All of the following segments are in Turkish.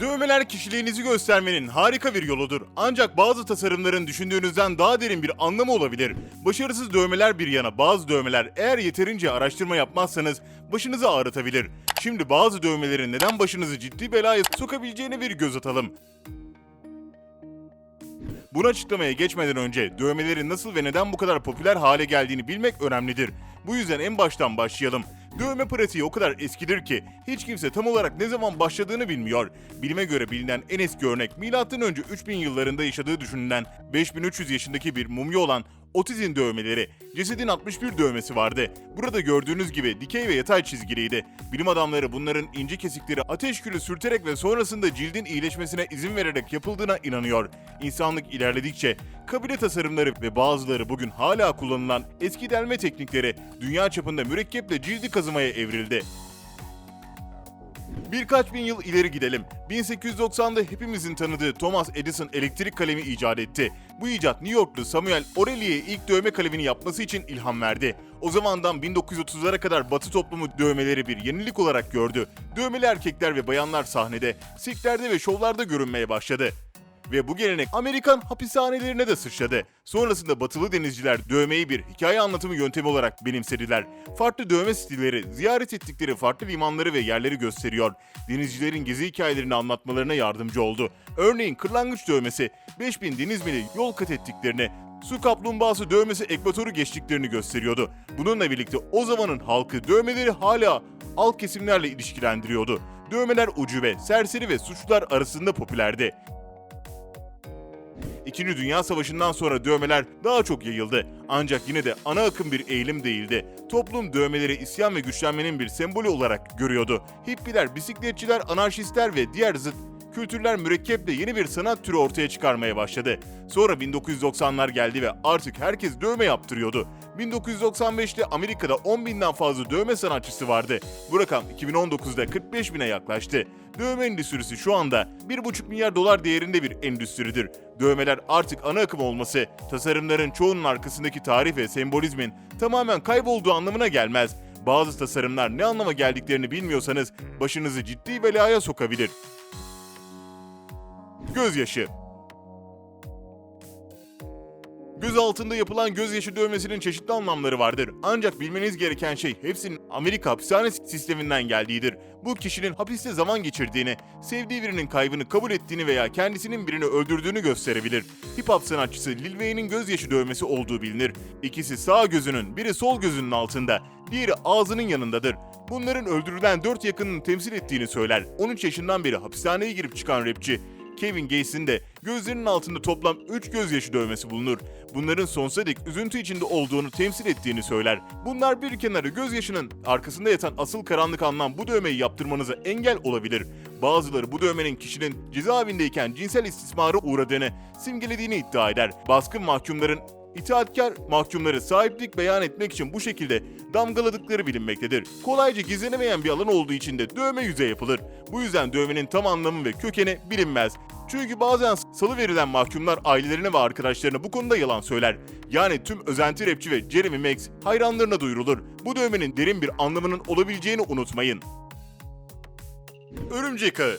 Dövmeler kişiliğinizi göstermenin harika bir yoludur. Ancak bazı tasarımların düşündüğünüzden daha derin bir anlamı olabilir. Başarısız dövmeler bir yana bazı dövmeler eğer yeterince araştırma yapmazsanız başınızı ağrıtabilir. Şimdi bazı dövmelerin neden başınızı ciddi belaya sokabileceğine bir göz atalım. Bunu açıklamaya geçmeden önce dövmelerin nasıl ve neden bu kadar popüler hale geldiğini bilmek önemlidir. Bu yüzden en baştan başlayalım. Dövme pratiği o kadar eskidir ki hiç kimse tam olarak ne zaman başladığını bilmiyor. Bilime göre bilinen en eski örnek M.Ö. 3000 yıllarında yaşadığı düşünülen 5300 yaşındaki bir mumya olan Otiz'in dövmeleri. Cesedin 61 dövmesi vardı. Burada gördüğünüz gibi dikey ve yatay çizgiliydi. Bilim adamları bunların ince kesikleri ateş külü sürterek ve sonrasında cildin iyileşmesine izin vererek yapıldığına inanıyor. İnsanlık ilerledikçe kabile tasarımları ve bazıları bugün hala kullanılan eski delme teknikleri dünya çapında mürekkeple cildi kazımaya evrildi. Birkaç bin yıl ileri gidelim. 1890'da hepimizin tanıdığı Thomas Edison elektrik kalemi icat etti. Bu icat New Yorklu Samuel Oreille'ye ilk dövme kalemini yapması için ilham verdi. O zamandan 1930'lara kadar Batı toplumu dövmeleri bir yenilik olarak gördü. Dövmeli erkekler ve bayanlar sahnede, sirklerde ve şovlarda görünmeye başladı. Ve bu gelenek Amerikan hapishanelerine de sıçradı. Sonrasında batılı denizciler dövmeyi bir hikaye anlatımı yöntemi olarak benimsediler. Farklı dövme stilleri, ziyaret ettikleri farklı limanları ve yerleri gösteriyor. Denizcilerin gezi hikayelerini anlatmalarına yardımcı oldu. Örneğin kırlangıç dövmesi, 5000 deniz mili yol kat ettiklerini, su kaplumbağası dövmesi ekvatoru geçtiklerini gösteriyordu. Bununla birlikte o zamanın halkı dövmeleri hala alt kesimlerle ilişkilendiriyordu. Dövmeler ucube, serseri ve suçlular arasında popülerdi. İkinci Dünya Savaşı'ndan sonra dövmeler daha çok yayıldı. Ancak yine de ana akım bir eğilim değildi. Toplum dövmeleri isyan ve güçlenmenin bir sembolü olarak görüyordu. Hippiler, bisikletçiler, anarşistler ve diğer zıt kültürler mürekkeple yeni bir sanat türü ortaya çıkarmaya başladı. Sonra 1990'lar geldi ve artık herkes dövme yaptırıyordu. 1995'te Amerika'da 10 binden fazla dövme sanatçısı vardı. Bu rakam 2019'da 45 bine yaklaştı. Dövme endüstrisi şu anda 1,5 milyar dolar değerinde bir endüstridir. Dövmeler artık ana akım olması, tasarımların çoğunun arkasındaki tarih ve sembolizmin tamamen kaybolduğu anlamına gelmez. Bazı tasarımlar ne anlama geldiklerini bilmiyorsanız başınızı ciddi belaya sokabilir. Gözyaşı Göz altında yapılan gözyaşı dövmesinin çeşitli anlamları vardır. Ancak bilmeniz gereken şey hepsinin Amerika hapishane sisteminden geldiğidir. Bu kişinin hapiste zaman geçirdiğini, sevdiği birinin kaybını kabul ettiğini veya kendisinin birini öldürdüğünü gösterebilir. Hip hop sanatçısı Lil Wayne'in gözyaşı dövmesi olduğu bilinir. İkisi sağ gözünün, biri sol gözünün altında, diğeri ağzının yanındadır. Bunların öldürülen dört yakınını temsil ettiğini söyler. 13 yaşından beri hapishaneye girip çıkan rapçi Kevin Gates'in de gözlerinin altında toplam 3 gözyaşı dövmesi bulunur. Bunların sonsuza dek üzüntü içinde olduğunu temsil ettiğini söyler. Bunlar bir kenara gözyaşının arkasında yatan asıl karanlık anlam bu dövmeyi yaptırmanıza engel olabilir. Bazıları bu dövmenin kişinin cezaevindeyken cinsel istismara uğradığını simgelediğini iddia eder. Baskın mahkumların İtaatkar mahkumları sahiplik beyan etmek için bu şekilde damgaladıkları bilinmektedir. Kolayca gizlenemeyen bir alan olduğu için de dövme yüze yapılır. Bu yüzden dövmenin tam anlamı ve kökeni bilinmez. Çünkü bazen salı verilen mahkumlar ailelerine ve arkadaşlarına bu konuda yalan söyler. Yani tüm özenti rapçi ve Jeremy Max hayranlarına duyurulur. Bu dövmenin derin bir anlamının olabileceğini unutmayın. Örümcek ağı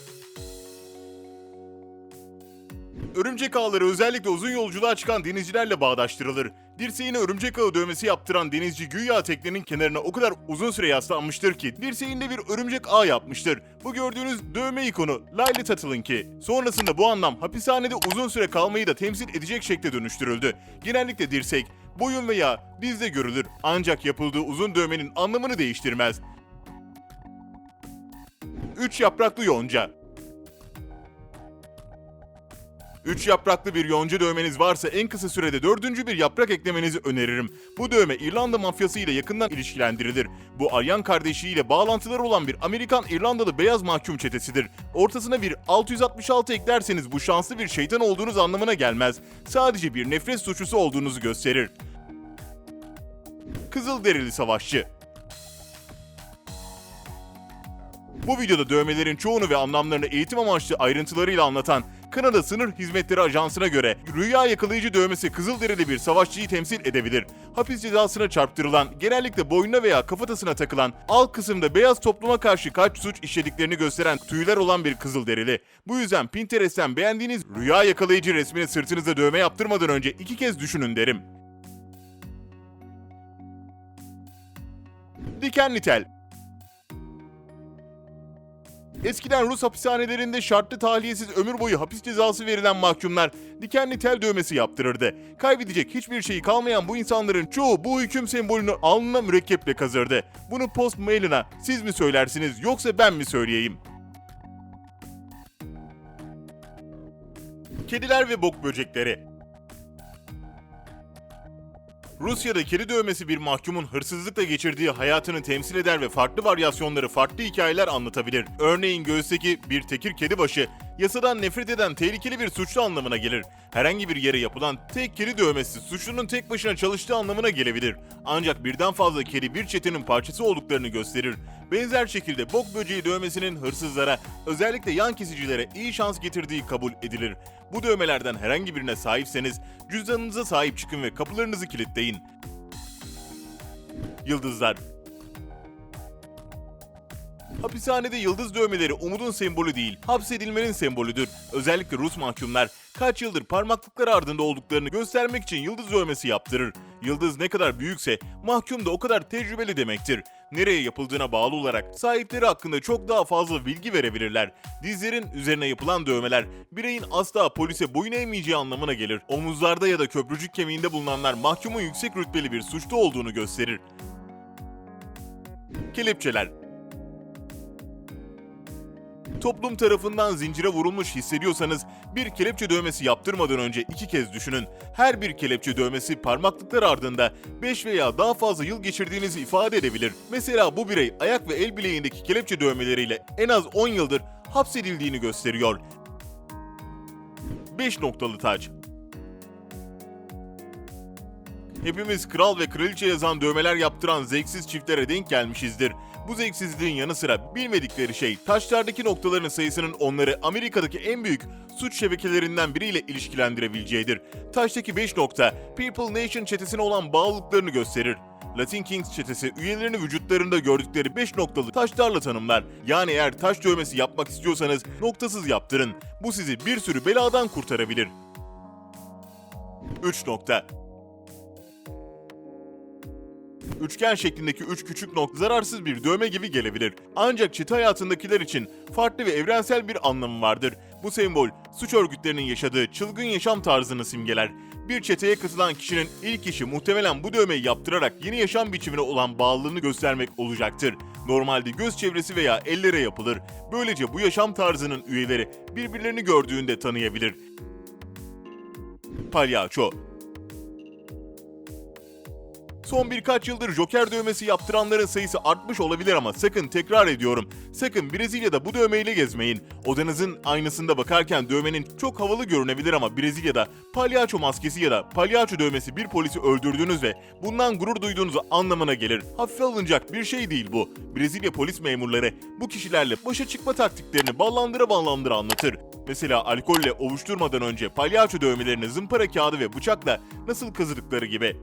Örümcek ağları özellikle uzun yolculuğa çıkan denizcilerle bağdaştırılır. Dirseğine örümcek ağı dövmesi yaptıran denizci güya teknenin kenarına o kadar uzun süre yaslanmıştır ki dirseğinde bir örümcek ağ yapmıştır. Bu gördüğünüz dövme ikonu Lyle Tuttle'ınki. Sonrasında bu anlam hapishanede uzun süre kalmayı da temsil edecek şekle dönüştürüldü. Genellikle dirsek, boyun veya dizde görülür ancak yapıldığı uzun dövmenin anlamını değiştirmez. 3 yapraklı yonca Üç yapraklı bir yonca dövmeniz varsa en kısa sürede dördüncü bir yaprak eklemenizi öneririm. Bu dövme İrlanda mafyası ile yakından ilişkilendirilir. Bu Aryan kardeşiyle bağlantıları olan bir Amerikan İrlandalı beyaz mahkum çetesidir. Ortasına bir 666 eklerseniz bu şanslı bir şeytan olduğunuz anlamına gelmez. Sadece bir nefret suçlusu olduğunuzu gösterir. Kızılderili Savaşçı Bu videoda dövmelerin çoğunu ve anlamlarını eğitim amaçlı ayrıntılarıyla anlatan Kanada Sınır Hizmetleri Ajansı'na göre rüya yakalayıcı dövmesi Kızılderili bir savaşçıyı temsil edebilir. Hapis cezasına çarptırılan, genellikle boynuna veya kafatasına takılan, alt kısımda beyaz topluma karşı kaç suç işlediklerini gösteren tüyler olan bir Kızılderili. Bu yüzden Pinterest'ten beğendiğiniz rüya yakalayıcı resmini sırtınıza dövme yaptırmadan önce iki kez düşünün derim. Dikenli tel Eskiden Rus hapishanelerinde şartlı tahliyesiz ömür boyu hapis cezası verilen mahkumlar dikenli tel dövmesi yaptırırdı. Kaybedecek hiçbir şeyi kalmayan bu insanların çoğu bu hüküm sembolünü alnına mürekkeple kazırdı. Bunu post mailine siz mi söylersiniz yoksa ben mi söyleyeyim? Kediler ve bok böcekleri Rusya'da kedi dövmesi bir mahkumun hırsızlıkla geçirdiği hayatını temsil eder ve farklı varyasyonları farklı hikayeler anlatabilir. Örneğin göğüsteki bir tekir kedi başı, yasadan nefret eden tehlikeli bir suçlu anlamına gelir. Herhangi bir yere yapılan tek kedi dövmesi suçlunun tek başına çalıştığı anlamına gelebilir. Ancak birden fazla kedi bir çetenin parçası olduklarını gösterir. Benzer şekilde bok böceği dövmesinin hırsızlara, özellikle yan kesicilere iyi şans getirdiği kabul edilir. Bu dövmelerden herhangi birine sahipseniz cüzdanınıza sahip çıkın ve kapılarınızı kilitleyin. Yıldızlar Hapishanede yıldız dövmeleri umudun sembolü değil, hapsedilmenin sembolüdür. Özellikle Rus mahkumlar kaç yıldır parmaklıkları ardında olduklarını göstermek için yıldız dövmesi yaptırır. Yıldız ne kadar büyükse mahkum da o kadar tecrübeli demektir. Nereye yapıldığına bağlı olarak sahipleri hakkında çok daha fazla bilgi verebilirler. Dizlerin üzerine yapılan dövmeler bireyin asla polise boyun eğmeyeceği anlamına gelir. Omuzlarda ya da köprücük kemiğinde bulunanlar mahkumun yüksek rütbeli bir suçlu olduğunu gösterir. Kelepçeler toplum tarafından zincire vurulmuş hissediyorsanız bir kelepçe dövmesi yaptırmadan önce iki kez düşünün. Her bir kelepçe dövmesi parmaklıklar ardında 5 veya daha fazla yıl geçirdiğinizi ifade edebilir. Mesela bu birey ayak ve el bileğindeki kelepçe dövmeleriyle en az 10 yıldır hapsedildiğini gösteriyor. 5 noktalı taç Hepimiz kral ve kraliçe yazan dövmeler yaptıran zevksiz çiftlere denk gelmişizdir. Bu zevksizliğin yanı sıra bilmedikleri şey taşlardaki noktaların sayısının onları Amerika'daki en büyük suç şebekelerinden biriyle ilişkilendirebileceğidir. Taştaki 5 nokta People Nation çetesine olan bağlılıklarını gösterir. Latin Kings çetesi üyelerini vücutlarında gördükleri 5 noktalı taşlarla tanımlar. Yani eğer taş dövmesi yapmak istiyorsanız noktasız yaptırın. Bu sizi bir sürü beladan kurtarabilir. 3 nokta Üçgen şeklindeki üç küçük nokta zararsız bir dövme gibi gelebilir. Ancak çete hayatındakiler için farklı ve evrensel bir anlamı vardır. Bu sembol suç örgütlerinin yaşadığı çılgın yaşam tarzını simgeler. Bir çeteye katılan kişinin ilk işi muhtemelen bu dövmeyi yaptırarak yeni yaşam biçimine olan bağlılığını göstermek olacaktır. Normalde göz çevresi veya ellere yapılır. Böylece bu yaşam tarzının üyeleri birbirlerini gördüğünde tanıyabilir. Palyaço Son birkaç yıldır Joker dövmesi yaptıranların sayısı artmış olabilir ama sakın tekrar ediyorum. Sakın Brezilya'da bu dövmeyle gezmeyin. Odanızın aynasında bakarken dövmenin çok havalı görünebilir ama Brezilya'da palyaço maskesi ya da palyaço dövmesi bir polisi öldürdüğünüz ve bundan gurur duyduğunuz anlamına gelir. Hafife alınacak bir şey değil bu. Brezilya polis memurları bu kişilerle başa çıkma taktiklerini ballandıra ballandıra anlatır. Mesela alkolle ovuşturmadan önce palyaço dövmelerini zımpara kağıdı ve bıçakla nasıl kazıdıkları gibi.